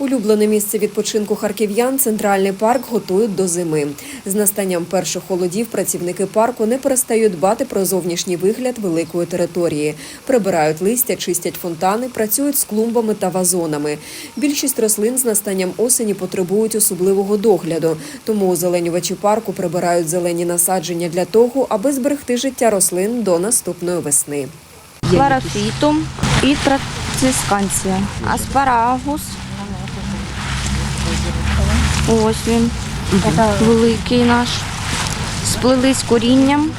Улюблене місце відпочинку харків'ян центральний парк готують до зими. З настанням перших холодів працівники парку не перестають дбати про зовнішній вигляд великої території. Прибирають листя, чистять фонтани, працюють з клумбами та вазонами. Більшість рослин з настанням осені потребують особливого догляду, тому озеленювачі парку прибирають зелені насадження для того, аби зберегти життя рослин до наступної весни. хлорофітум і. Аспарагус. Ось він. Великий наш. Сплились корінням.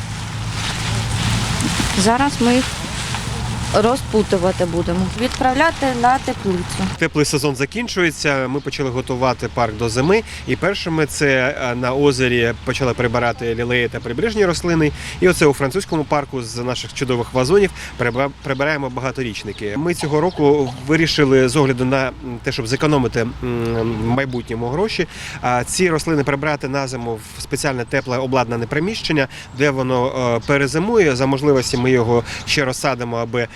Зараз ми їх розпутувати будемо. Відправляти на теплицю. Теплий сезон закінчується. Ми почали готувати парк до зими. І першими це е, на озері почали прибирати лілеї та прибережні рослини. І оце у французькому парку з наших чудових вазонів прибираємо багаторічники. Ми цього року вирішили з огляду на те, щоб зекономити в майбутньому гроші. а Ці рослини прибирати на зиму в спеціальне тепле обладнане приміщення, де воно е, перезимує. За можливості ми його ще розсадимо, аби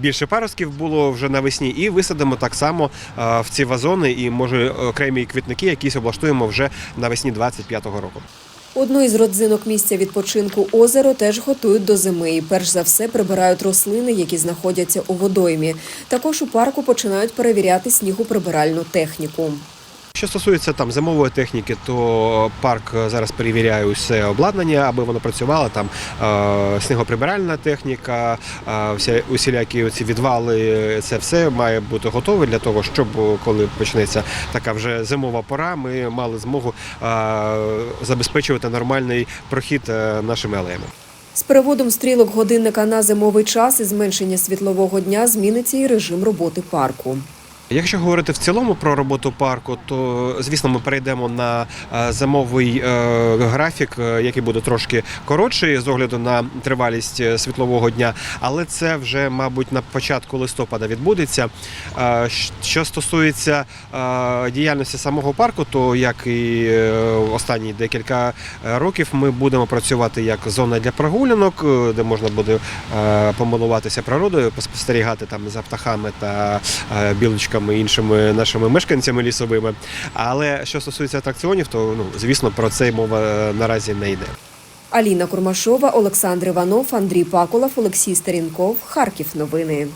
більше паростків було вже навесні, і висадимо так само е, в ці вазони, і може окремі квітники якісь облаштуємо вже навесні 25-го року. Одну із родзинок місця відпочинку озеро теж готують до зими. І перш за все прибирають рослини, які знаходяться у водоймі. Також у парку починають перевіряти снігоприбиральну техніку. Що стосується там зимової техніки, то парк е, зараз перевіряє усе обладнання, аби воно працювало. Там е, снігоприбиральна техніка, е, вся усілякі оці відвали, це все має бути готове для того, щоб е, коли почнеться така вже зимова пора, ми мали змогу е, забезпечувати нормальний прохід е, нашими алеями. З переводом стрілок годинника на зимовий час і зменшення світлового дня зміниться і режим роботи парку. Якщо говорити в цілому про роботу парку, то звісно ми перейдемо на е, зимовий е, графік, е, який буде трошки коротший з огляду на тривалість світлового дня, але це вже, мабуть, на початку листопада відбудеться. Що стосується діяльності самого парку, то як і останні декілька років ми будемо працювати як зона для прогулянок, де можна буде помилуватися природою, поспостерігати там за птахами та білочками і іншими нашими мешканцями лісовими. Але що стосується атракціонів, то ну звісно про це мова е, наразі не йде. Аліна Курмашова, Олександр Іванов, Андрій Пакулов, Олексій Старінков. Харків. Новини.